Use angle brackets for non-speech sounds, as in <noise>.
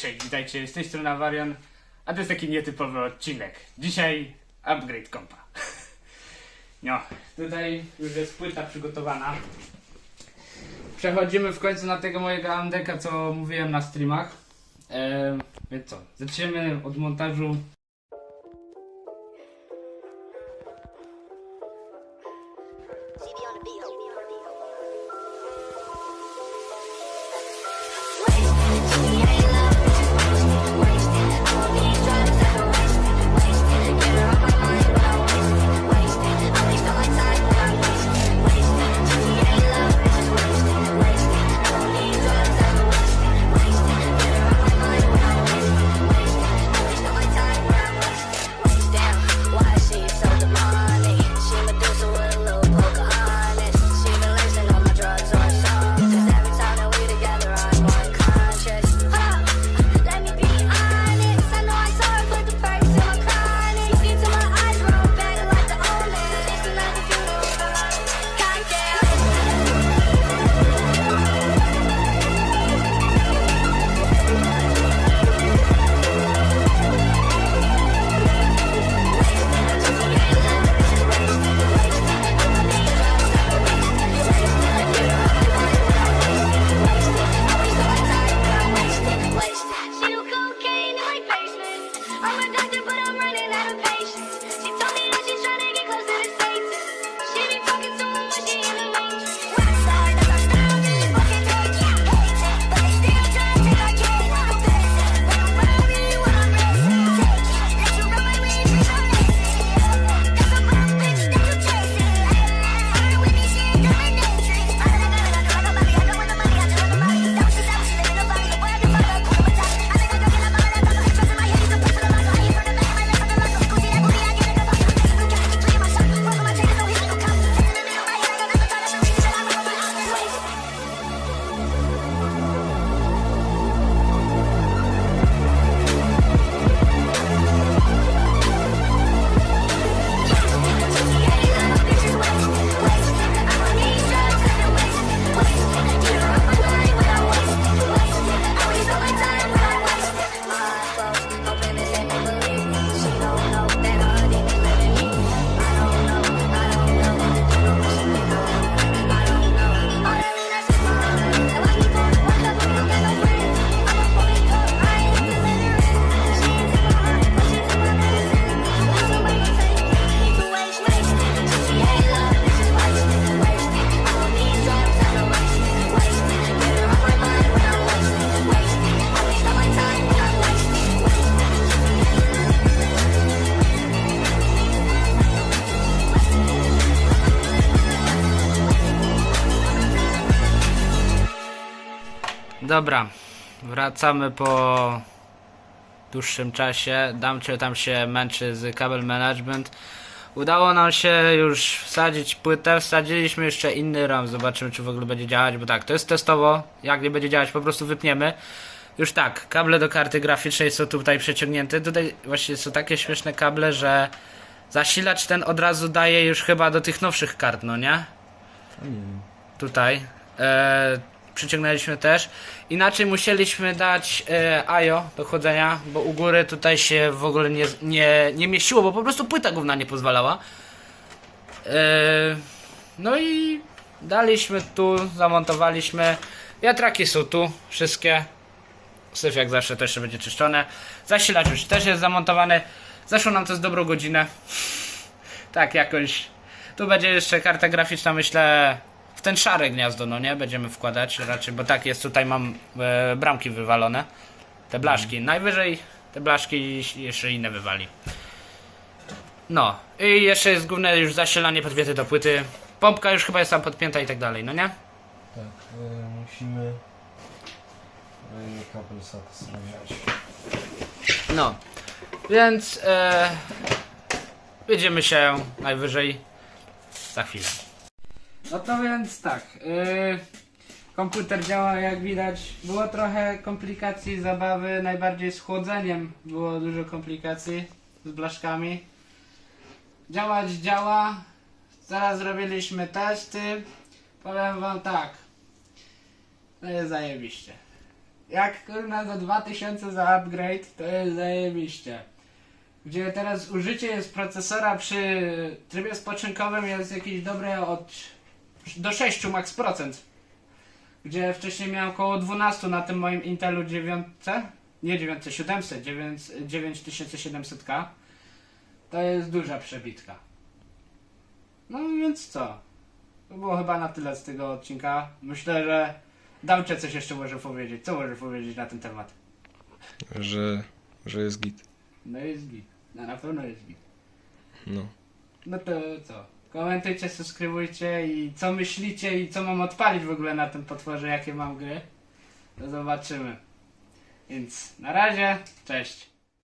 cześć, witajcie, z tej strony Avarion, a to jest taki nietypowy odcinek. Dzisiaj upgrade kompa. <laughs> No, tutaj już jest płyta przygotowana. Przechodzimy w końcu na tego mojego AMDK, co mówiłem na streamach. Eee, więc co, zaczniemy od montażu Dobra, wracamy po dłuższym czasie. Damcio tam się męczy z kabel management. Udało nam się już wsadzić płytę, wsadziliśmy jeszcze inny RAM, zobaczymy czy w ogóle będzie działać, bo tak, to jest testowo, jak nie będzie działać po prostu wypniemy. Już tak, kable do karty graficznej są tutaj przeciągnięte, tutaj właśnie są takie śmieszne kable, że zasilacz ten od razu daje już chyba do tych nowszych kart, no nie? tutaj. E, przyciągnęliśmy też. Inaczej musieliśmy dać e, IO do chodzenia, bo u góry tutaj się w ogóle nie, nie, nie mieściło, bo po prostu płyta główna nie pozwalała. E, no i daliśmy tu, zamontowaliśmy. Wiatraki są tu, wszystkie. Syf jak zawsze też będzie czyszczone. Zasilacz już też jest zamontowany. Zeszło nam to z dobrą godzinę. <laughs> tak, jakoś. Tu będzie jeszcze karta graficzna, myślę, w ten szare gniazdo, no nie? Będziemy wkładać raczej, bo tak jest, tutaj mam e, bramki wywalone. Te blaszki. Najwyżej te blaszki jeszcze inne wywali. No. I jeszcze jest główne już zasilanie podpięte do płyty. Pompka już chyba jest tam podpięta i tak dalej, no nie? Tak, y, musimy y, kabel satysfakcjonować. No. Więc e, widzimy się najwyżej za chwilę. No to więc tak. Yy, komputer działa jak widać. Było trochę komplikacji zabawy, najbardziej z chłodzeniem było dużo komplikacji z blaszkami. Działać działa. Zaraz zrobiliśmy testy. Powiem wam tak. To jest zajebiście. Jak kurna za 2000 za upgrade, to jest zajebiście. Gdzie teraz użycie jest procesora przy trybie spoczynkowym jest jakieś dobre od do 6 max procent. Gdzie wcześniej miałem około 12 na tym moim Intelu 9, nie 9700, 9 9700K. To jest duża przebitka. No więc co? To było chyba na tyle z tego odcinka. Myślę, że Damcze coś jeszcze może powiedzieć. Co może powiedzieć na ten temat? Że, że jest git. No jest git. No na pewno jest git. No. No to co? Komentujcie, subskrybujcie i co myślicie i co mam odpalić w ogóle na tym potworze, jakie mam gry. To zobaczymy. Więc na razie, cześć.